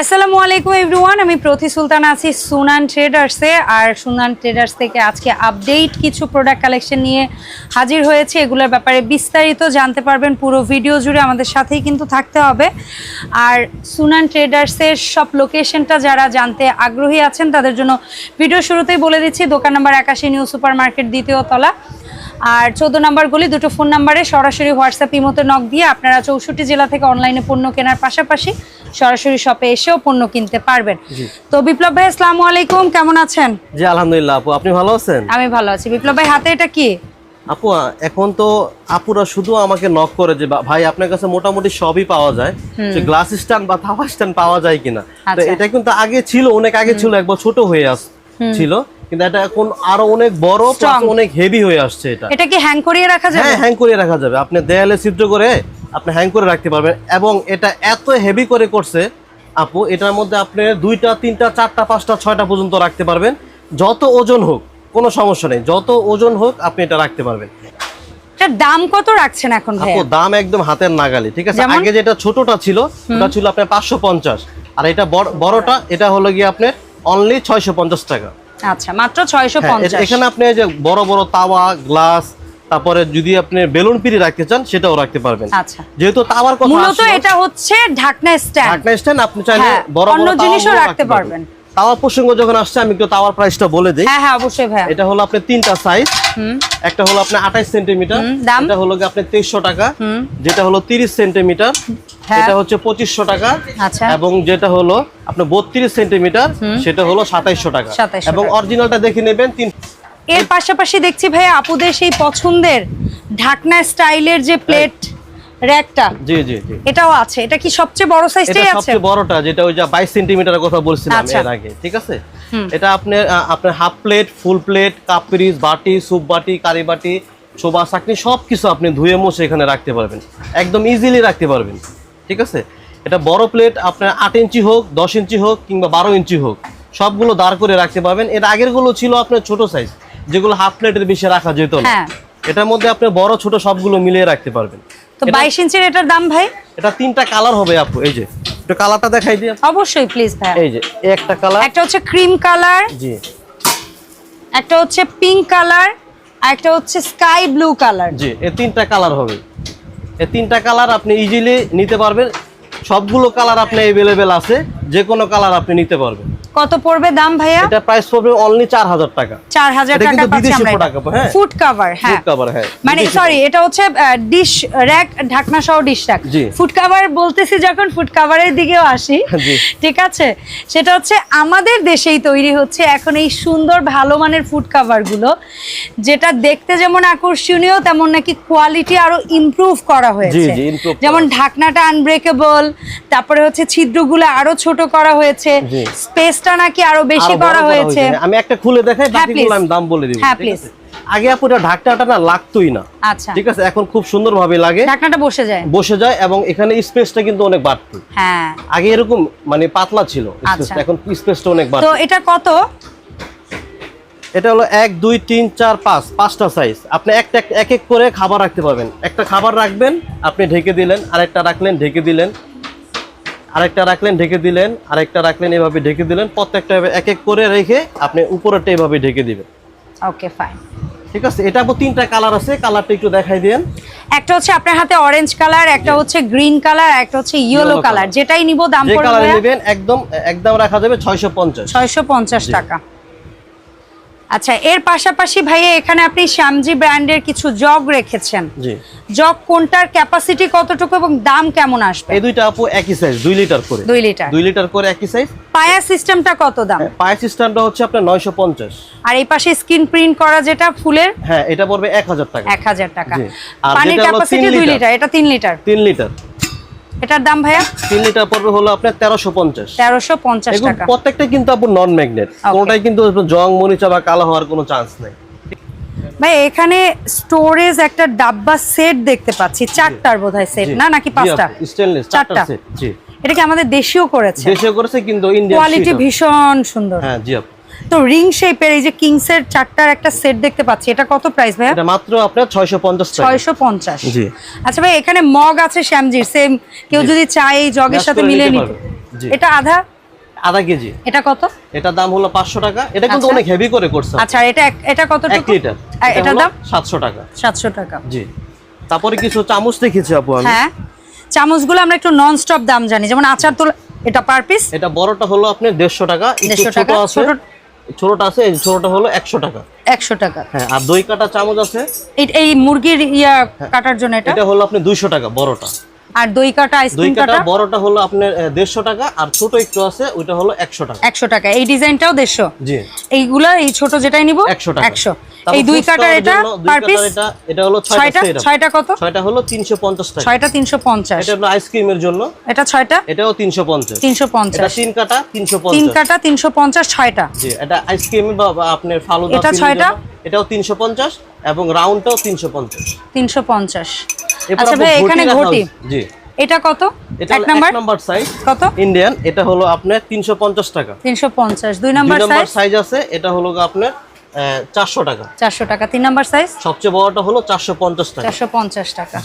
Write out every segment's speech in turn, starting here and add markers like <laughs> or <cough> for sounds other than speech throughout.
আসসালামু আলাইকুম এভরিওয়ান আমি প্রতি সুলতান আছি সুনান ট্রেডার্সে আর সুনান ট্রেডার্স থেকে আজকে আপডেট কিছু প্রোডাক্ট কালেকশন নিয়ে হাজির হয়েছে। এগুলোর ব্যাপারে বিস্তারিত জানতে পারবেন পুরো ভিডিও জুড়ে। আমাদের সাথেই কিন্তু থাকতে হবে। আর সুনান ট্রেডার্সের সব লোকেশনটা যারা জানতে আগ্রহী আছেন, তাদের জন্য ভিডিও শুরুতেই বলে দিচ্ছি। দোকান নাম্বার একাশি নিউ সুপার মার্কেট দ্বিতীয় তলা। আর চোদ্দ নাম্বারগুলি দুটো ফোন নাম্বারে সরাসরি হোয়াটসঅ্যাপ ইমোতে নক দিয়ে আপনারা চৌষট্টি জেলা থেকে অনলাইনে পণ্য কেনার পাশাপাশি সরাসরি শপে এসেও পণ্য কিনতে পারবেন। তো বিপ্লব ভাই আসসালামু আলাইকুম কেমন আছেন? জি আলহামদুলিল্লাহ আপু আপনি ভালো আছেন? আমি ভালো আছি। বিপ্লব ভাই হাতে এটা কি? আপু এখন তো আপুরা শুধু আমাকে নক করে যে ভাই আপনার কাছে মোটামুটি সবই পাওয়া যায়। যে গ্লাস স্ট্যান্ড বা থাবা স্ট্যান্ড পাওয়া যায় কিনা? তো আচ্ছা। এটা কিন্তু আগে ছিল অনেক আগে ছিল একবার ছোট হয়ে আস ছিল। কিন্তু এটা এখন আরও অনেক বড় অনেক হেভি হয়ে আসছে এটা। এটা কি হ্যাং করিয়ে রাখা যাবে? হ্যাঁ হ্যাং করিয়ে রাখা যাবে। আপনি দেয়ালে ছিদ্র করে আপনি হ্যাং করে রাখতে পারবেন এবং এটা এত হেভি করে করছে আপু এটার মধ্যে আপনি দুইটা তিনটা চারটা পাঁচটা ছয়টা পর্যন্ত রাখতে পারবেন। যত ওজন হোক কোনো সমস্যা নেই। যত ওজন হোক আপনি এটা রাখতে পারবেন। এটার দাম কত রাখছেন এখন আপু দাম একদম হাতের নাগালি ঠিক আছে? আগে যেটা ছোটটা ছিল ওটা ছিল আপনার পাঁচশো পঞ্চাশ। আর এটা বড়- বড়টা এটা হলো গিয়ে আপনার অনলি ছয়শো পঞ্চাশ টাকা। আচ্ছা মাত্র ছয়শো হ্যাঁ, পঞ্চাশ। এ- এখানে আপনি যে বড় বড় তাওয়া গ্লাস তারপরে যদি আপনি বেলুন পিড়ি রাখতে চান সেটাও রাখতে পারবেন। আচ্ছা। যেহেতু তাওয়ার কথা মূলত এটা হচ্ছে ঢাকনা স্ট্যান্ড ঢাকনা স্ট্যান্ড আপনি চাইলে হ্যাঁ, বড় বড় জিনিসও রাখতে পারবেন। তাওয়ার প্রসঙ্গ যখন আসছে আমি একটু তাওয়ার প্রাইসটা বলে দিই। হ্যাঁ হ্যাঁ অবশ্যই ভাই এটা হলো আপনার তিনটা সাইজ একটা হলো আপনার আঠাইশ সেন্টিমিটার হুম, এটা হলো আপনার তেইশশো টাকা। যেটা হলো তিরিশ সেন্টিমিটার হ্যাঁ। এটা হচ্ছে পঁচিশশো টাকা। আচ্ছা। এবং যেটা হলো আপনার বত্রিশ সেন্টিমিটার সেটা হলো সাতাইশশো টাকা। এবং অরিজিনালটা দেখে নেবেন তিন এর পাশাপাশি দেখছি ভাই আপুদের সেই পছন্দের ঢাকনা স্টাইলের যে প্লেট র্যাকটা। জি জি জি। এটাও আছে। এটা কি সবচেয়ে বড় সাইজটাই আছে? সবচেয়ে বড়টা যেটা ওই যে বাইশ সেন্টিমিটারের কথা বলছিলাম আচ্ছা। এর আগে ঠিক আছে? এটা আপনি আপনার half plate full plate cup বাটি স্যুপ বাটি কারি বাটি ছোবা চাকনি সব আপনি ধুয়ে মুছে এখানে রাখতে পারবেন। একদম ইজিলি রাখতে পারবেন। ঠিক আছে? এটা বড় প্লেট আপনার আট ইঞ্চি হোক দশ ইঞ্চি হোক কিংবা বারো ইঞ্চি হোক সবগুলো দাঁড় করে রাখতে পারবেন। এর আগেরগুলো ছিল আপনার ছোট সাইজ যেগুলো হাফ প্লেটের বেশি রাখা যেত না। হ্যাঁ। এটার মধ্যে আপনি বড় ছোট সবগুলো মিলিয়ে রাখতে পারবেন। তো বাইশ ইঞ্চির এটার দাম ভাই? এটা তিনটা কালার হবে আপু এই যে। একটু কালারটা দেখাই দিই। অবশ্যই প্লিজ ভাই এই যে একটা কালার একটা হচ্ছে ক্রিম কালার জি। একটা হচ্ছে পিঙ্ক কালার আর একটা হচ্ছে স্কাই ব্লু কালার জি এই তিনটা কালার হবে। এই তিনটা কালার আপনি ইজিলি নিতে পারবেন। সবগুলো কালার আপনি অ্যাভেলেবেল আছে যে কোনো কালার আপনি নিতে পারবেন। কত পড়বে দাম ভাইয়া? এটা প্রাইস পড়বে অনলি চার হাজার টাকা। চার হাজার এটা টাকা পাচ্ছি আমরা হ্যাঁ। ফুড কাভার হ্যাঁ। ফুড কাভার হ্যাঁ। মানে সরি এটা হচ্ছে ডিশ র্যাক ঢাকনা সহ ডিশ র্যাক ফুড কাভার বলতেছি যখন ফুড কাভারের দিকেও আসি। <laughs> ঠিক আছে? সেটা হচ্ছে আমাদের দেশেই তৈরি হচ্ছে এখন এই সুন্দর ভালো মানের ফুড কাভারগুলো যেটা দেখতে যেমন আকর্ষণীয় তেমন নাকি কোয়ালিটি আরও ইমপ্রুভ করা হয়েছে। যেমন ঢাকনাটা আনব্রেকেবল তারপরে হচ্ছে ছিদ্রগুলো আরও ছোট করা হয়েছে। জি। স্পেসটা নাকি আরও বেশি করা হয়েছে? আমি একটা খুলে দেখাই হ্যাঁ, বাকিগুলো আমি দাম বলে দিব হ্যাঁ। আছে? আগে আপু এটা ঢাকটাটা না লাগতোই না আচ্ছা। ঠিক আছে? এখন খুব সুন্দরভাবে লাগে। ঢাকনাটা বসে যায়। বসে যায় এবং এখানে স্পেসটা কিন্তু অনেক বাড়তো। হ্যাঁ। আগে এরকম মানে পাতলা ছিল আচ্ছা। স্পেসটা এখন স্পেসটা অনেক বাড়তো। তো এটা কত? এটা হলো এক দুই তিন চার পাঁচ পাঁচটা সাইজ আপনি একটা এক- এক এক করে খাবার রাখতে পারবেন। একটা খাবার রাখবেন আপনি ঢেকে দিলেন আরেকটা রাখলেন ঢেকে দিলেন। আরেকটা রাখলেন ঢেকে দিলেন আরেকটা রাখলেন এভাবে ঢেকে দিলেন প্রত্যেকটা এভাবে এক এক করে রেখে আপনি উপরেরটা এভাবে ঢেকে দিবেন। ওকে ফাইন ঠিক আছে? এটা তিনটা কালার আছে কালারটা একটু দেখাই দেন। একটা হচ্ছে আপনার হাতে অরেঞ্জ কালার একটা হচ্ছে গ্রিন কালার একটা হচ্ছে ইয়েলো কালার যেটাই নিব দাম যে কালার পড়বে নেবেন একদম একদম রাখা যাবে ছয়শো পঞ্চাশ। ছয়শো পঞ্চাশ টাকা। আচ্ছা এর পাশাপাশি ভাইয়া এখানে আপনি শ্যামজি ব্র্যান্ডের কিছু জগ রেখেছেন। জি। জগ কোনটার ক্যাপাসিটি কতটুকু এবং দাম কেমন আসবে? এই দুইটা আপু একই সাইজ দুই লিটার করে। দুই লিটার দুই লিটার করে একই সাইজ পায়া সিস্টেমটা কত দাম? পায়ের সিস্টেমটা হচ্ছে আপনার নয়শো পঞ্চাশ। আর এই পাশে স্ক্রিন প্রিন্ট করা যেটা ফুলের? হ্যাঁ এটা পড়বে এক হাজার টাকা। এক হাজার টাকা। পানির ক্যাপাসিটি তিন দুই লিটার। লিটার এটা তিন লিটার তিন লিটার এটার দাম ভাইয়া? তিন লিটার পড়বে হলো আপনার তেরোশো পঞ্চাশ। তেরোশো পঞ্চাশ এগুলো টাকা। প্রত্যেকটা কিন্তু আপনার নন ম্যাগনেট কোনোটাই কিন্তু জং মরিচা বা কালো হওয়ার কোনো চান্স নেই। ভাই এখানে স্টোরেজ একটা ডাব্বা সেট দেখতে পাচ্ছি। চারটার বোধহয় সেট না নাকি পাঁচটা? আপু, স্টেনলেস চারটা। সেট জি। এটা কি আমাদের দেশীয় করেছে? দেশে করেছে কিন্তু ইন্ডিয়ান কোয়ালিটি ভীষণ সুন্দর। হ্যাঁ জি আপু। তো রিং শেপের এই যে কিংসের চারটার একটা সেট দেখতে পাচ্ছি। এটা কত প্রাইস ভাইয়া? এটা মাত্র আপনার ছয়শো পঞ্চাশ টাকা ছয়শো পঞ্চাশ। জি। আচ্ছা ভাই এখানে মগ আছে শ্যামজির সেম কেউ যদি চায় এই জগের সাথে মিলিয়ে নিতে। এটা আধা? আধা কেজি। এটা কত? এটার দাম হলো পাঁচশো টাকা। এটা কিন্তু আচ্ছা। অনেক হেভি করে করছে। আচ্ছা এটা এটা এক কতটুকু? লিটার। এটা দাম? সাতশো টাকা। সাতশো টাকা। জি। তারপরে কিছু চামচ দেখেছি আপু আমি। হ্যাঁ। চামচগুলো আমরা একটু নন স্টপ দাম জানি। যেমন আচার তোলা এটা পার পিস এটা বড়টা হলো আপনার দেড়শো টাকা। একটু 150 ছোট টাকা, আছে। ছোট- ছোটটা আছে এই ছোটটা হলো একশো টাকা। একশো টাকা। হ্যাঁ আর দই কাটা চামচ আছে। এই- মুরগির ইয়া কাটার জন্য এটা? এটা হলো আপনি দুইশো টাকা বড়টা। আর দই কাটা আইসক্রিম কাটা বড়টা হলো আপনার দেড়শো টাকা আর ছোট একটু আছে ওইটা হলো একশো টাকা। একশো টাকা। এই ডিজাইনটাও দেড়শো? জি। এইগুলা এই ছোট যেটাই নিব? একশো টাকা। একশো। তারপর এই দুই কাটার এটা পার পিস এটা হলো ছয়টা ছয়টা সেট ছয়টা কত? ছয়টা হলো তিনশো পঞ্চাশ টাকা। ছয়টা তিনশো পঞ্চাশ। এটা হলো আইসক্রিমের জন্য। এটা ছয়টা? এটাও তিনশো পঞ্চাশ। তিনশো এটা পঞ্চাশ তিন কাটা তিনশো তিন কাটা তিনশো পঞ্চাশ ছয়টা। জি এটা আইসক্রিম বা আপনার ফালুদা এটা ফিলির ছয়টা? এটাও তিনশো পঞ্চাশ এবং রাউন্ডটাও তিনশো পঞ্চাশ। তিনশো পঞ্চাশ। এরপর আচ্ছা ভাই এখানে ঘটি। জি। এটা কত? এক নাম্বার? নাম্বার সাইজ কত? ইন্ডিয়ান এটা হলো আপনার তিনশো পঞ্চাশ টাকা। তিনশো পঞ্চাশ। দুই দুই নাম্বার নাম্বার সাইজ সাইজ আছে এটা হলো আপনার চারশো টাকা। চারশো টাকা। তিন নাম্বার সাইজ সবচেয়ে বড়টা হলো চারশো পঞ্চাশ টাকা। চারশো পঞ্চাশ টাকা।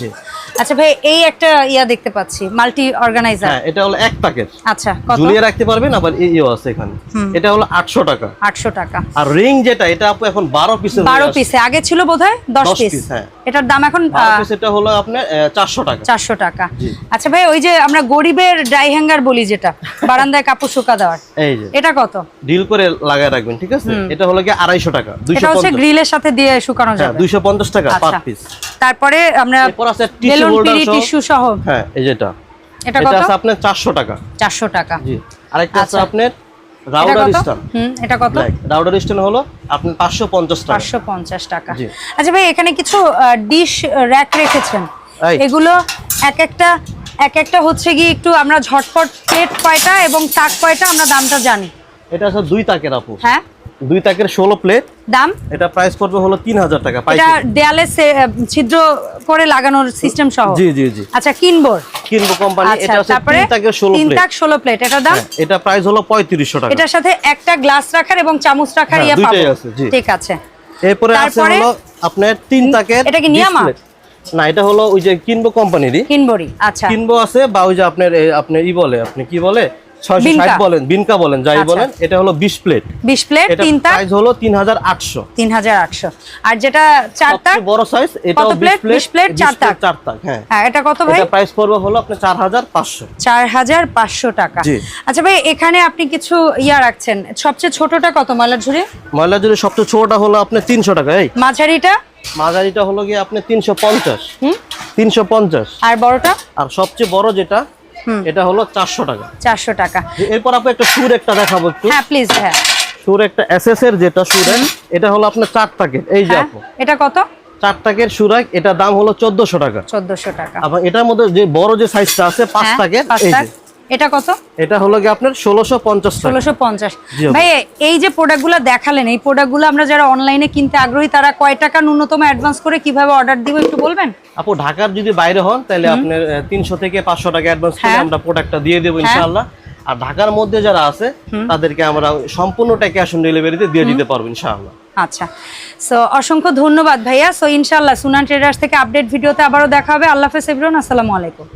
আচ্ছা ভাই এই একটা ইয়া দেখতে পাচ্ছি মাল্টি অর্গানাইজার হ্যাঁ এটা হলো এক প্যাকেট আচ্ছা ঝুলিয়ে রাখতে পারবেন আবার ইও আছে এখানে। এটা হলো আটশো টাকা। আটশো টাকা। আর রিং যেটা এটা আপু এখন বারো পিসের বারো পিসে আগে ছিল বোধ হয় দশ পিস হ্যাঁ। এটার দাম এখন এটা হলো আপনার চারশো টাকা। চারশো টাকা। আচ্ছা ভাই ওই যে আমরা গরিবের ড্রাই হ্যাঙ্গার বলি যেটা বারান্দায় কাপড় শুকা দেওয়ার। এই যে। এটা কত? ডিল করে লাগায় রাখবেন ঠিক আছে? এটা হলো কি আড়াইশো টাকা দুইশো এটা হচ্ছে গ্রিলের সাথে দিয়ে শুকানো হ্যাঁ যাবে। দুইশো পঞ্চাশ টাকা পার আচ্ছা পিস তারপরে আমরা এরপর আছে টিস্যু হোল্ডার টিস্যু সহ। হ্যাঁ এই যেটা এটা। এটা কত? আছে আপনার চারশো টাকা। চারশো টাকা। জি। আরেকটা আছে আচ্ছা। আপনার রাউডার কত? হুম এটা কত? রাউডার স্টান হলো আপনার পাঁচশো পঞ্চাশ টাকা। পাঁচশো পঞ্চাশ টাকা। আচ্ছা ভাই এখানে কিছু ডিশ র্যাক রেখেছেন। এগুলো এক একটা এক একটা হচ্ছে কি একটু আমরা ঝটপট প্লেট কয়টা এবং তাক কয়টা আমরা দামটা জানি। এটা আছে দুই তাকের আপু। হ্যাঁ? দুই তাকের ষোলো প্লেট দাম? এটা প্রাইস পড়বে হলো তিন হাজার টাকা এটা দেয়ালে ছিদ্র করে লাগানোর সিস্টেম সহ? জি জি জি। আচ্ছা কিনবো? কিনবো কোম্পানি আচ্ছা এটা হচ্ছে তিন তাকের ষোলো তিন প্লেট তাক প্লেট এটার দাম? হ্যাঁ, এটা প্রাইস হলো পঁয়ত্রিশশো টাকা। এটার সাথে একটা গ্লাস রাখার এবং চামচ রাখার হ্যাঁ, ইয়ে পাবো। আছে, ঠিক আছে। এরপরে আছে হলো আপনার তিন তাকের এটা কি নিয়ামা? না এটা হলো ওই যে কিনবো কোম্পানিরই কিনবরি আচ্ছা। কিনবো আছে বা ওই যে আপনার আপনার ই বলে আপনি কি বলে? ছয়শো বিনকা। ষাট বলেন বিনকা বলেন যাই আচ্ছা। বলেন এটা হলো বিশ প্লেট। বিশ প্লেট এটা তিন হলো তিন হাজার আটশো। তিন হাজার আটশো। আর যেটা চার বড় সাইজ এটাও কত প্লেট? 20 plate, চার তাক। চার তাক হ্যাঁ। হ্যাঁ এটা কত ভাই? এটা প্রাইস পড়বে হলো আপনার চার হাজার পাঁচশো। চার হাজার পাঁচশো টাকা। আচ্ছা ভাই এখানে আপনি কিছু ইয়া রাখছেন। সবচেয়ে ছোটটা কত ময়লা ঝুড়ি? ময়লা জুড়ে সবচেয়ে ছোটটা হলো আপনার তিনশো টাকা এই। মাঝারিটা? মাঝারিটা হলো গিয়ে আপনার তিনশো পঞ্চাশ। হুম? তিনশো পঞ্চাশ। আর বড়টা? আর সবচেয়ে বড় যেটা এটা হলো চারশো টাকা। চারশো টাকা। এরপর আপনি একটা সুর একটা দেখাবো একটু। হ্যাঁ প্লিজ হ্যাঁ। সুর একটা এস এর যেটা সুরেন এটা হলো আপনার চার টাকের এই যে হ্যাঁ আপু। এটা কত? চার টাকের সুরাক এটা দাম হলো চোদ্দশো টাকা। চোদ্দশো টাকা। আবার এটার মধ্যে যে বড় যে সাইজটা আছে পাঁচ হ্যাঁ, টাকের এই যে। এটা কত? এটা হলো গিয়ে আপনার ষোলোশো পঞ্চাশ টাকা। ষোলোশো পঞ্চাশ। জি, আপু। ভাই এই যে প্রোডাক্টগুলো দেখালেন এই প্রোডাক্টগুলো আমরা যারা অনলাইনে কিনতে আগ্রহী তারা কয় টাকা ন্যূনতম অ্যাডভান্স করে কীভাবে অর্ডার দিব একটু বলবেন? আপু ঢাকার যদি বাইরে হন তাহলে আপনার তিনশো থেকে পাঁচশো টাকা অ্যাডভান্স করে হ্যাঁ। আমরা প্রোডাক্টটা দিয়ে দেবো ইনশাআল্লাহ। আর ঢাকার মধ্যে যারা আছে তাদেরকে আমরা সম্পূর্ণটা ক্যাশ অন ডেলিভারিতে দিয়ে দিতে পারব ইনশাআল্লাহ। আচ্ছা। সো অসংখ্য ধন্যবাদ ভাইয়া। সো ইনশাল্লাহ সুনান ট্রেডার্স থেকে আপডেট ভিডিওতে আবারও দেখা হবে। আল্লাহ হাফেজ এভরিওয়ান আসসালামু আলাইকুম।